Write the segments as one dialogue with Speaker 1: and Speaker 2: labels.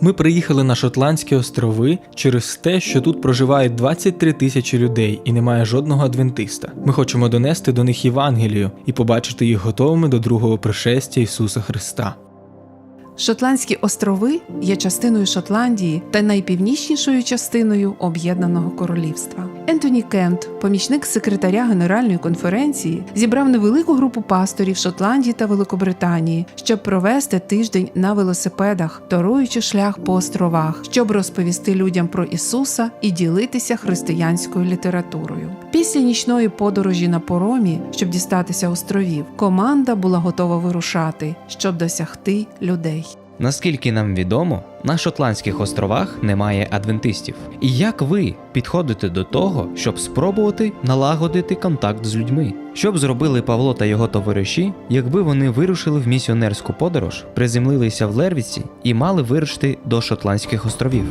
Speaker 1: Ми приїхали на Шотландські острови через те, що тут проживає 23 тисячі людей і немає жодного адвентиста. Ми хочемо донести до них Євангелію і побачити їх готовими до другого пришестя Ісуса Христа.
Speaker 2: Шотландські острови є частиною Шотландії та найпівнічнішою частиною Об'єднаного Королівства. Ентоні Кент, помічник секретаря Генеральної конференції, зібрав невелику групу пасторів Шотландії та Великобританії, щоб провести тиждень на велосипедах, торуючи шлях по островах, щоб розповісти людям про Ісуса і ділитися християнською літературою. Після нічної подорожі на поромі, щоб дістатися островів, команда була готова вирушати, щоб досягти людей.
Speaker 3: Наскільки нам відомо, на Шотландських островах немає адвентистів. І як ви підходите до того, щоб спробувати налагодити контакт з людьми? Що б зробили Павло та його товариші, якби вони вирушили в місіонерську подорож, приземлилися в Лервіці і мали вирушити до Шотландських островів?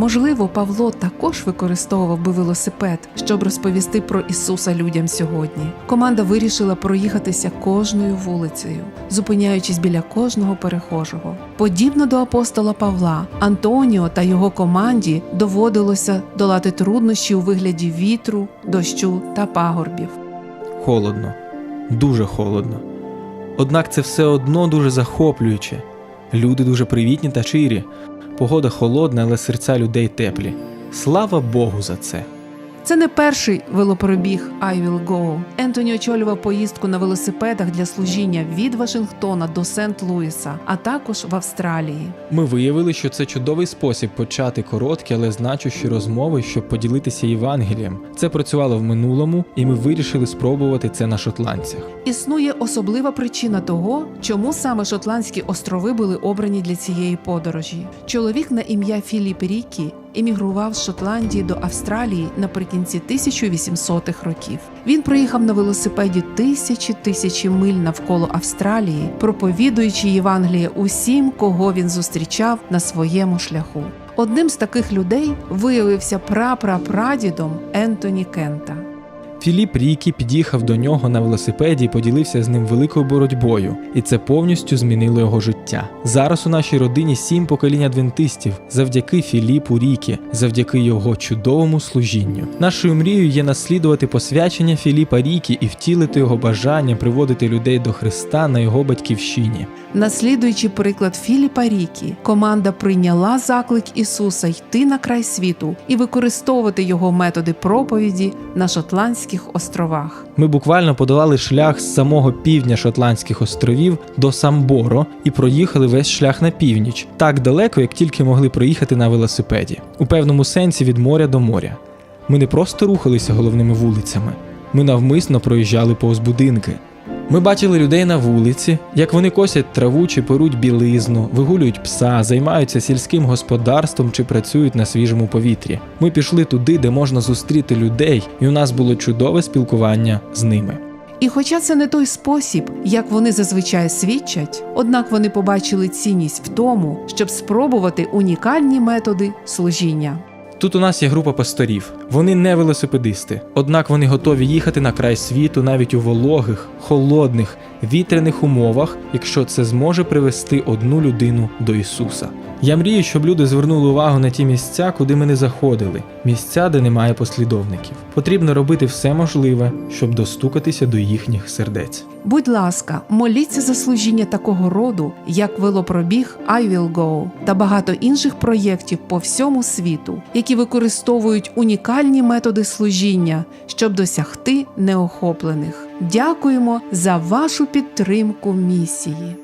Speaker 2: Можливо, Павло також використовував би велосипед, щоб розповісти про Ісуса людям сьогодні. Команда вирішила проїхатися кожною вулицею, зупиняючись біля кожного перехожого. Подібно до апостола Павла, Антоніо та його команді доводилося долати труднощі у вигляді вітру, дощу та пагорбів.
Speaker 1: Холодно, дуже холодно. Однак це все одно дуже захоплююче. Люди дуже привітні та чирі. Погода холодна, але серця людей теплі. Слава Богу за це.
Speaker 2: Це не перший велопробіг I Will Go. Ентоні очолював поїздку на велосипедах для служіння від Вашингтона до Сент-Луіса, а також в Австралії.
Speaker 1: Ми виявили, що це чудовий спосіб почати короткі, але значущі розмови, щоб поділитися Євангелієм. Це працювало в минулому, і ми вирішили спробувати це на шотландцях.
Speaker 2: Існує особлива причина того, чому саме Шотландські острови були обрані для цієї подорожі. Чоловік на ім'я Філіп Рікі емігрував з Шотландії до Австралії наприкінці 1800-х років. Він проїхав на велосипеді тисячі тисячі миль навколо Австралії, проповідуючи Євангеліє усім, кого він зустрічав на своєму шляху. Одним з таких людей виявився прапрапрадідом Ентоні Кента.
Speaker 1: Філіп Рікі під'їхав до нього на велосипеді і поділився з ним великою боротьбою, і це повністю змінило його життя. Зараз у нашій родині сім поколінь адвентистів завдяки Філіпу Рікі, завдяки його чудовому служінню. Нашою мрією є наслідувати посвячення Філіпа Рікі і втілити його бажання приводити людей до Христа на його батьківщині.
Speaker 2: Наслідуючи приклад Філіпа Рікі, команда прийняла заклик Ісуса йти на край світу і використовувати його методи проповіді на Шотландських островах.
Speaker 1: Ми буквально подолали шлях з самого півдня Шотландських островів до Самборо і проїхали весь шлях на північ, так далеко, як тільки могли проїхати на велосипеді, у певному сенсі від моря до моря. Ми не просто рухалися головними вулицями, ми навмисно проїжджали повз будинки. Ми бачили людей на вулиці, як вони косять траву чи перуть білизну, вигулюють пса, займаються сільським господарством чи працюють на свіжому повітрі. Ми пішли туди, де можна зустріти людей, і у нас було чудове спілкування з ними.
Speaker 2: І хоча це не той спосіб, як вони зазвичай свідчать, однак вони побачили цінність в тому, щоб спробувати унікальні методи служіння.
Speaker 1: Тут у нас є група пасторів. Вони не велосипедисти, однак вони готові їхати на край світу навіть у вологих, холодних, вітряних умовах, якщо це зможе привести одну людину до Ісуса. Я мрію, щоб люди звернули увагу на ті місця, куди ми не заходили, місця, де немає послідовників. Потрібно робити все можливе, щоб достукатися до їхніх сердець.
Speaker 2: Будь ласка, моліться за служіння такого роду, як велопробіг I Will Go та багато інших проєктів по всьому світу, які використовують унікальні методи служіння, щоб досягти неохоплених. Дякуємо за вашу підтримку місії.